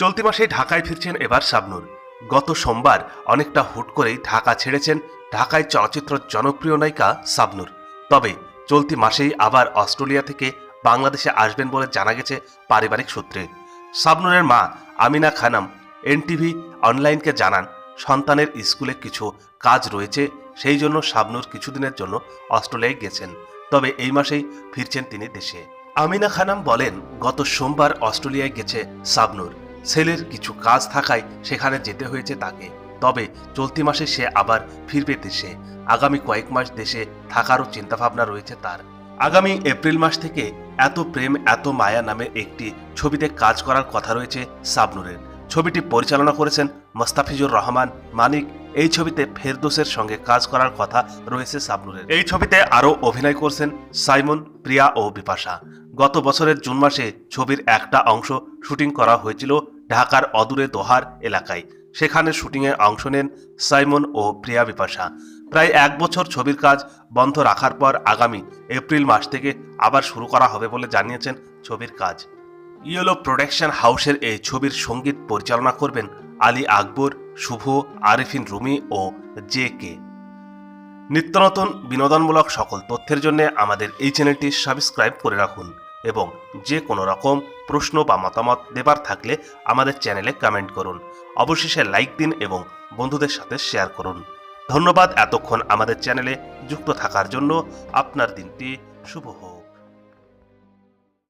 চলতি মাসে ঢাকায় ফিরছেন এবার শাবনুর। গত সোমবার অনেকটা হুট করেই ঢাকা ছেড়েছেন ঢাকায় চলচ্চিত্র জনপ্রিয় নায়িকা শাবনুর। তবে চলতি মাসেই আবার অস্ট্রেলিয়া থেকে বাংলাদেশে আসবেন বলে জানা গেছে পারিবারিক সূত্রে। শাবনুরের মা আমিনা খানাম এনটিভি অনলাইনকে জানান, সন্তানের স্কুলে কিছু কাজ রয়েছে, সেই জন্য শাবনুর কিছুদিনের জন্য অস্ট্রেলিয়ায় গেছেন। তবে এই মাসেই ফিরছেন তিনি দেশে। আমিনা খানাম বলেন, গত সোমবার অস্ট্রেলিয়ায় গেছে শাবনুর। ছেলের কিছু কাজ থাকায় সেখানে যেতে হয়েছে তাকে। তবে চলতি মাসে সে আবার ফিরবে দেশে। আগামী কয়েক মাস দেশে থাকারও চিন্তাভাবনা রয়েছে তার। আগামী এপ্রিল মাস থেকে এত প্রেম, এত মায়া নামে একটি ছবিতে কাজ করার কথা রয়েছে শাবনুরের ছবিটি পরিচালনা করেছেন মোস্তাফিজুর রহমান মানিক। এই ছবিতে ফেরদোসের সঙ্গে কাজ করার কথা রয়েছে শাবনুরের এই ছবিতে আরও অভিনয় করছেন সাইমন, প্রিয়া ও বিপাশা। গত বছরের জুন মাসে ছবির একটা অংশ শুটিং করা হয়েছিল ঢাকার অদূরে দোহার এলাকায়। সেখানে শুটিংয়ে অংশ নেন সাইমন ও প্রিয়া বিপাশা। প্রায় এক বছর ছবির কাজ বন্ধ রাখার পর আগামী এপ্রিল মাস থেকে আবার শুরু করা হবে বলে জানিয়েছেন ছবির কাজ। ইয়েলো প্রোডাকশন হাউসের এই ছবির সংগীত পরিচালনা করবেন আলী আকবর, শুভ, আরিফিন রুমি ও জে কে। নিত্য নতুন বিনোদনমূলক সকল তথ্যের জন্য আমাদের এই চ্যানেলটি সাবস্ক্রাইব করে রাখুন এবং যে কোনো রকম প্রশ্ন বা মতামত দেবার থাকলে আমাদের চ্যানেলে কমেন্ট করুন। অবশেষে লাইক দিন এবং বন্ধুদের সাথে শেয়ার করুন। ধন্যবাদ এতক্ষণ আমাদের চ্যানেলে যুক্ত থাকার জন্য। আপনার দিনটি শুভ হোক।